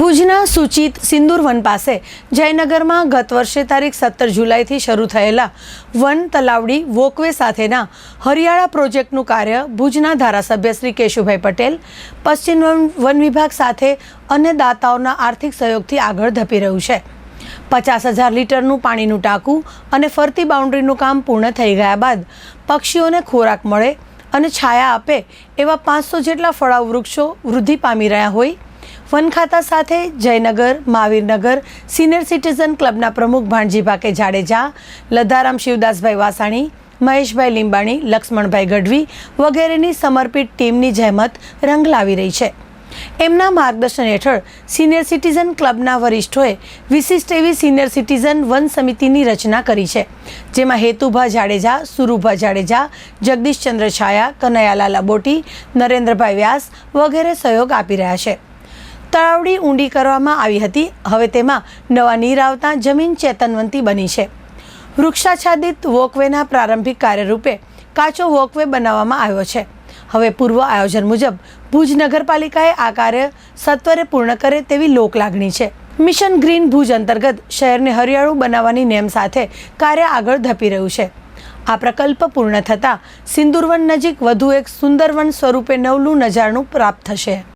ભુજના સૂચિત સિંદૂર વન પાસે જયનગરમાં ગત વર્ષે તારીખ સત્તર જુલાઈથી શરૂ થયેલા વન તલાવડી વોકવે સાથેના હરિયાળા પ્રોજેક્ટનું કાર્ય ભુજના ધારાસભ્ય શ્રી કેશુભાઈ પટેલ, પશ્ચિમ વન વિભાગ સાથે અન્ય દાતાઓના આર્થિક સહયોગથી આગળ ધપી રહ્યું છે. પચાસ હજાર લીટરનું પાણીનું ટાંકું અને ફરતી બાઉન્ડ્રીનું કામ પૂર્ણ થઈ ગયા બાદ પક્ષીઓને ખોરાક મળે અને છાયા આપે એવા પાંચસો જેટલા ફળાવ વૃક્ષો વૃદ્ધિ પામી રહ્યા હોય વન ખાતા સાથે જયનગર, મહાવીરનગર, સિનિયર સિટીઝન ક્લબના પ્રમુખ ભાણજીભાકે જાડેજા, લધારામ શિવદાસભાઈ વાસાણી, મહેશભાઈ લીંબાણી, લક્ષ્મણભાઈ ગઢવી વગેરેની સમર્પિત ટીમની જહેમત રંગ લાવી રહી છે. એમના માર્ગદર્શન હેઠળ સિનિયર સિટીઝન ક્લબના વરિષ્ઠોએ વિશિષ્ટ એવી સિનિયર સિટીઝન વન સમિતિની રચના કરી છે, જેમાં હેતુભા જાડેજા, સુરુભા જાડેજા જગદીશચંદ્ર છાયા, કનૈયાલાલ અબોટી, નરેન્દ્રભાઈ વ્યાસ વગેરે સહયોગ આપી રહ્યા છે. તળાવડી ઊંડી કરવામાં આવી હતી. હવે તેમાં નવા નીર આવતા જમીન ચેતનવંતી બની છે. વૃક્ષાચ્છાદિત વોકવેના પ્રારંભિક કાર્યરૂપે કાચો વોકવે બનાવવામાં આવ્યો છે. હવે પૂર્વ આયોજન મુજબ ભુજ નગરપાલિકાએ આ કાર્ય સત્વરે પૂર્ણ કરે તેવી લોક લાગણી છે. મિશન ગ્રીન ભુજ અંતર્ગત શહેરને હરિયાળું બનાવવાની નેમ સાથે કાર્ય આગળ ધપી રહ્યું છે. આ પ્રકલ્પ પૂર્ણ થતાં સિંદુરવન નજીક વધુ એક સુંદરવન સ્વરૂપે નવલું નજારનું પ્રાપ્ત થશે.